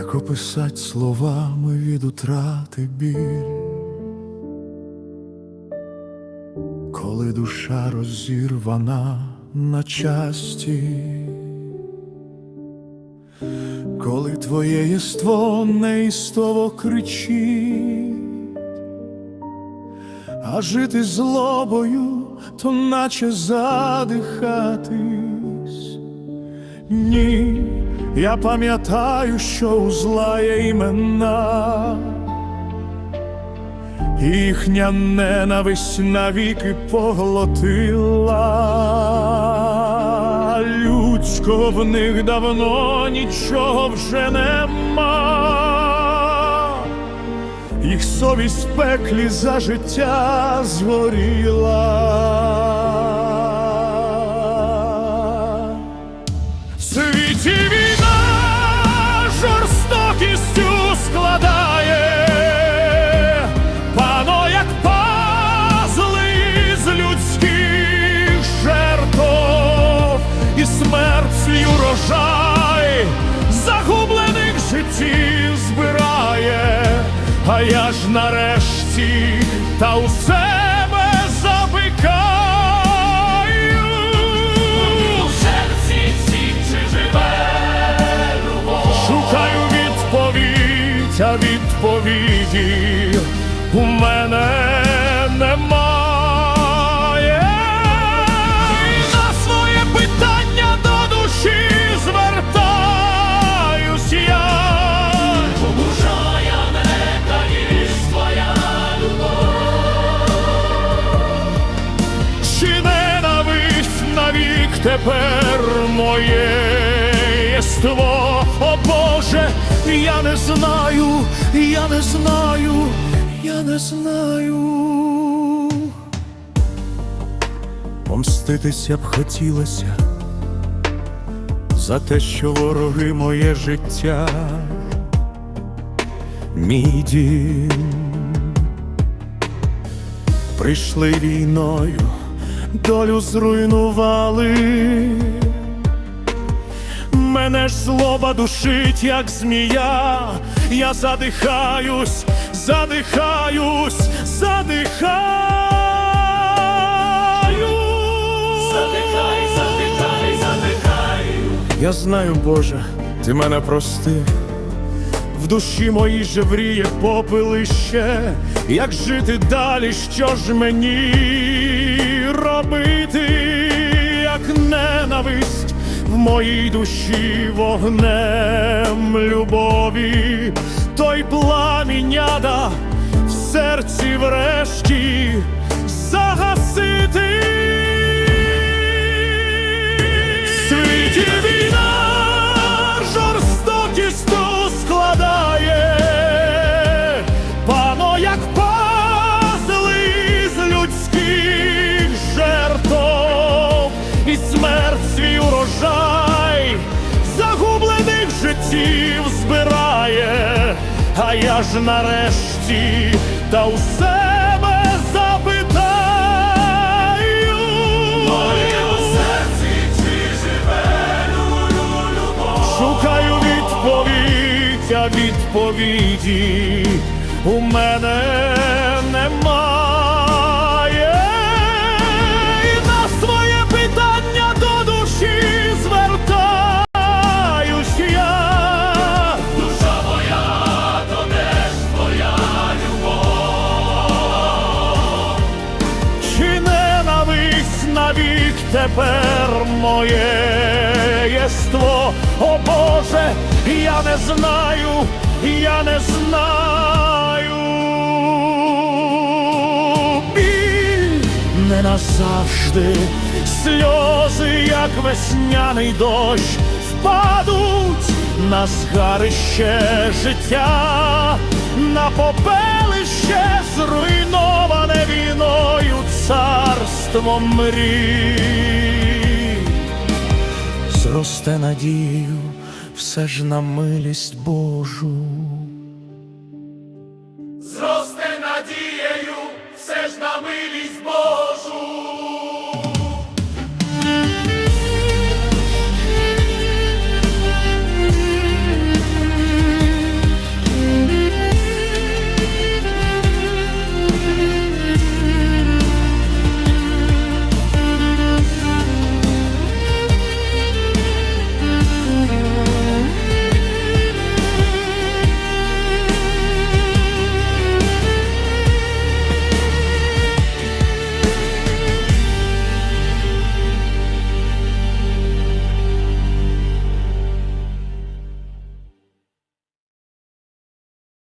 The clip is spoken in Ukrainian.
описать словами від утрати біль, коли душа розірвана на часті, коли твоє єство неістово кричить, а жити злобою, то наче задихатись. Ні, я пам'ятаю, що у зла є імена, їхня ненависть навіки поглотила. Людського в них давно нічого вже нема. Їх совість в пеклі за життя згоріла. А я ж нарешті та у себе забикаю. У серці чи живе любов, Шукаю відповідь, а відповіді у мене немає. Тепер моє єство? О Боже, я не знаю, я не знаю, я не знаю. Помститися б хотілося за те, що вороги моє життя, мій дім прийшли війною, долю зруйнували. Мене ж злоба душить, як змія, я задихаюсь, задихаюсь, задихаюсь. Я знаю, Боже, ти мене прости. В душі моїй жевріє попелище, як жити далі, що ж мені робити, як ненависть в моїй душі вогнем любові, той пламіняда в серці врешті життів збирає, а я ж нарешті та у себе запитаю. Моє у серці чи живе любов. Шукаю відповідь, а відповіді у мене навік тепер моє єство? О Боже, я не знаю, я не знаю. Біль не назавжди, сльози, як весняний дощ, впадуть на згарище життя, на попелище зруйноване війною царство мрій. Зросте надію, все ж на милість Божу.